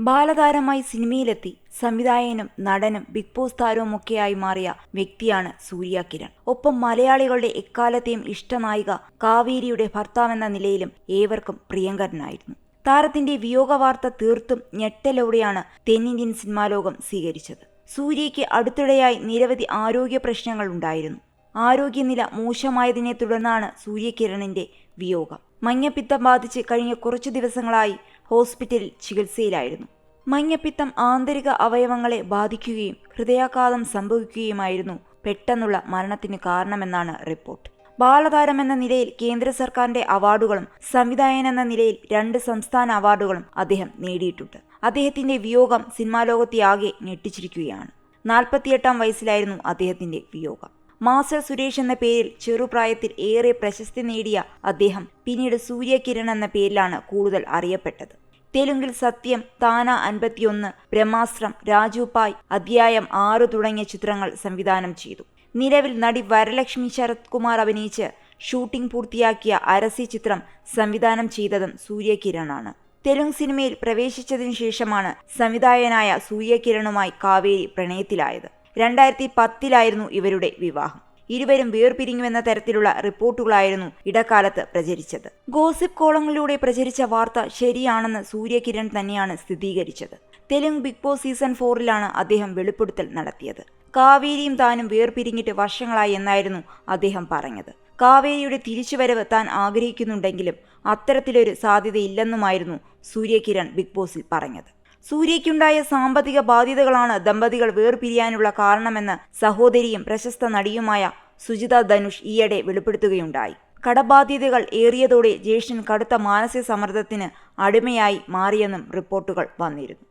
ബാലതാരമായി സിനിമയിലെത്തി. സംവിധായകനും നടനും big boss താരവുമൊക്കെയായി മാറിയ വ്യക്തിയാണ് സൂര്യ കിരൺ. ഒപ്പം മലയാളികളുടെ എക്കാലത്തെയും ഇഷ്ടനായിക കാവേരിയുടെ ഭർത്താവെന്ന നിലയിലും ഏവർക്കും പ്രിയങ്കരനായിരുന്നു. താരത്തിന്റെ വിയോഗ വാർത്ത തീർത്തും ഞെട്ടലോടെയാണ് തെന്നിന്ത്യൻ സിനിമാലോകം സ്വീകരിച്ചത്. സൂര്യയ്ക്ക് അടുത്തിടെയായി നിരവധി ആരോഗ്യ പ്രശ്നങ്ങൾ ഉണ്ടായിരുന്നു. ആരോഗ്യനില മോശമായതിനെ തുടർന്നാണ് സൂര്യകിരണിന്റെ വിയോഗം. മഞ്ഞപ്പിത്തം ബാധിച്ച് കഴിഞ്ഞ കുറച്ചു ദിവസങ്ങളായി ഹോസ്പിറ്റലിൽ ചികിത്സയിലായിരുന്നു. മഞ്ഞപ്പിത്തം ആന്തരിക അവയവങ്ങളെ ബാധിക്കുകയും ഹൃദയാഘാതം സംഭവിക്കുകയുമായിരുന്നു പെട്ടെന്നുള്ള മരണത്തിന് കാരണമെന്നാണ് റിപ്പോർട്ട്. ബാലതാരമെന്ന നിലയിൽ കേന്ദ്ര സർക്കാരിന്റെ അവാർഡുകളും സംവിധായകൻ എന്ന നിലയിൽ രണ്ട് സംസ്ഥാന അവാർഡുകളും അദ്ദേഹം നേടിയിട്ടുണ്ട്. അദ്ദേഹത്തിന്റെ വിയോഗം സിനിമാ ലോകത്തെയാകെ ഞെട്ടിച്ചിരിക്കുകയാണ്. നാൽപ്പത്തിയെട്ടാം വയസ്സിലായിരുന്നു അദ്ദേഹത്തിന്റെ വിയോഗം. മാസ്റ്റർ സുരേഷ് എന്ന പേരിൽ ചെറുപ്രായത്തിൽ ഏറെ പ്രശസ്തി നേടിയ അദ്ദേഹം പിന്നീട് സൂര്യകിരൺ എന്ന പേരിലാണ് കൂടുതൽ അറിയപ്പെട്ടത്. തെലുങ്കിൽ സത്യം താന അൻപത്തിയൊന്ന് ബ്രഹ്മാസ്ത്രം രാജു പായ് അധ്യായം ആറ് തുടങ്ങിയ ചിത്രങ്ങൾ സംവിധാനം ചെയ്തു. നിലവിൽ നടി വരലക്ഷ്മി ശരത് കുമാർ അഭിനയിച്ച് ഷൂട്ടിംഗ് പൂർത്തിയാക്കിയ അരസി ചിത്രം സംവിധാനം ചെയ്തതും സൂര്യകിരണാണ്. തെലുങ്ക് സിനിമയിൽ പ്രവേശിച്ചതിനു ശേഷമാണ് സംവിധായകനായ സൂര്യകിരണുമായി കാവേരി പ്രണയത്തിലായത്. രണ്ടായിരത്തി പത്തിലായിരുന്നു ഇവരുടെ വിവാഹം. ഇരുവരും വേർപിരിഞ്ഞുവെന്ന തരത്തിലുള്ള റിപ്പോർട്ടുകളായിരുന്നു ഇടക്കാലത്ത് പ്രചരിച്ചത്. ഗോസിപ്പ് കോളങ്ങളിലൂടെ പ്രചരിച്ച വാർത്ത ശരിയാണെന്ന് സൂര്യകിരൺ തന്നെയാണ് സ്ഥിരീകരിച്ചത്. തെലുങ്ക് ബിഗ് ബോസ് സീസൺ ഫോറിലാണ് അദ്ദേഹം വെളിപ്പെടുത്തൽ നടത്തിയത്. കാവേരിയും താനും വേർപിരിഞ്ഞിട്ട് വർഷങ്ങളായി എന്നായിരുന്നു അദ്ദേഹം പറഞ്ഞത്. കാവേരിയുടെ തിരിച്ചുവരവ് താൻ ആഗ്രഹിക്കുന്നുണ്ടെങ്കിലും അത്തരത്തിലൊരു സാധ്യതയില്ലെന്നുമായിരുന്നു സൂര്യകിരൺ ബിഗ് ബോസിൽ പറഞ്ഞത്. സൂര്യയ്ക്കുണ്ടായ സാമ്പത്തിക ബാധ്യതകളാണ് ദമ്പതികൾ വേർപിരിയാനുള്ള കാരണമെന്ന് സഹോദരിയും പ്രശസ്ത നടിയുമായ സുജിത ധനുഷ് ഈയിടെ വെളിപ്പെടുത്തുകയുണ്ടായി. കടബാധ്യതകൾ ഏറിയതോടെ ജ്യേഷ്ഠൻ കടുത്ത മാനസിക സമ്മർദ്ദത്തിന് അടിമയായി മാറിയെന്നും റിപ്പോർട്ടുകൾ വന്നിരുന്നു.